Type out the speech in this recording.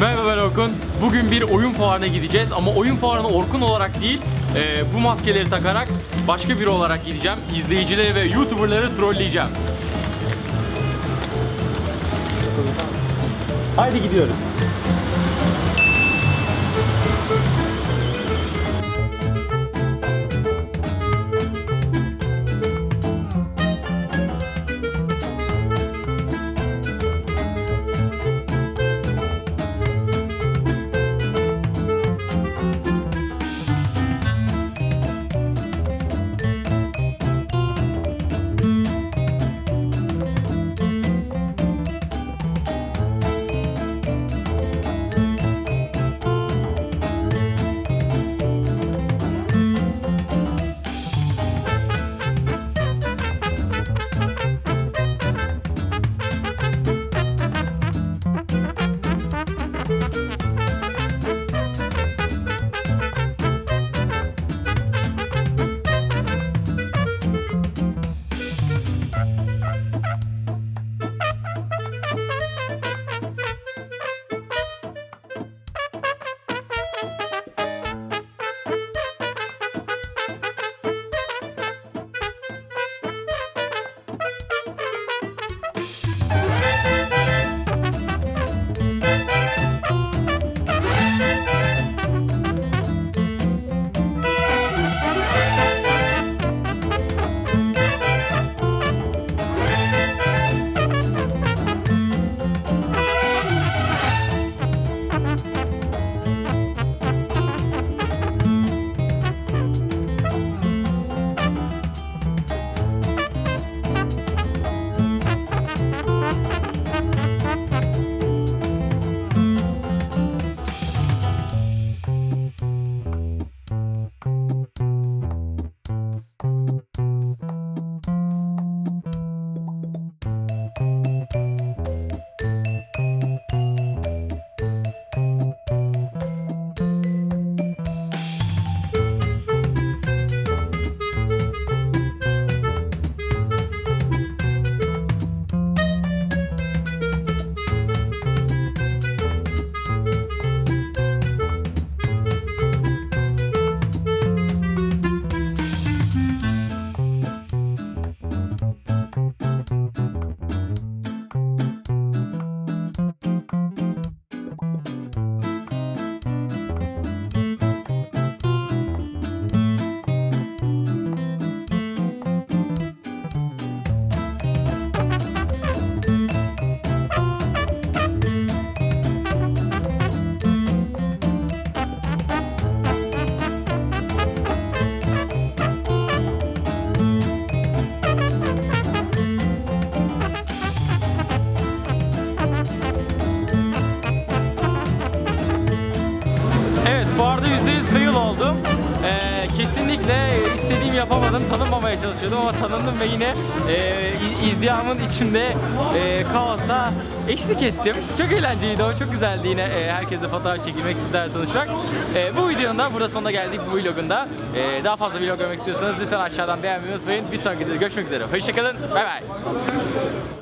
Merhaba ben Orkun. Bugün bir oyun fuarına gideceğiz ama oyun fuarına Orkun olarak değil, e, bu maskeleri takarak başka biri olarak gideceğim. İzleyicileri ve YouTuber'ları trolleyeceğim. Haydi gidiyoruz. Fuarda %100 fail oldum. Ee, kesinlikle istediğim yapamadım, tanınmamaya çalışıyordum ama tanındım ve yine e, izdihamın içinde e, kaosa eşlik ettim. Çok eğlenceliydi o, çok güzeldi yine e, herkese fotoğraf çekilmek, sizlerle tanışmak. E, bu videonun da burada sonuna geldik bu vlogun da. E, daha fazla vlog görmek istiyorsanız lütfen aşağıdan beğenmeyi unutmayın. Bir sonraki videoda görüşmek üzere. Hoşçakalın, bay bay.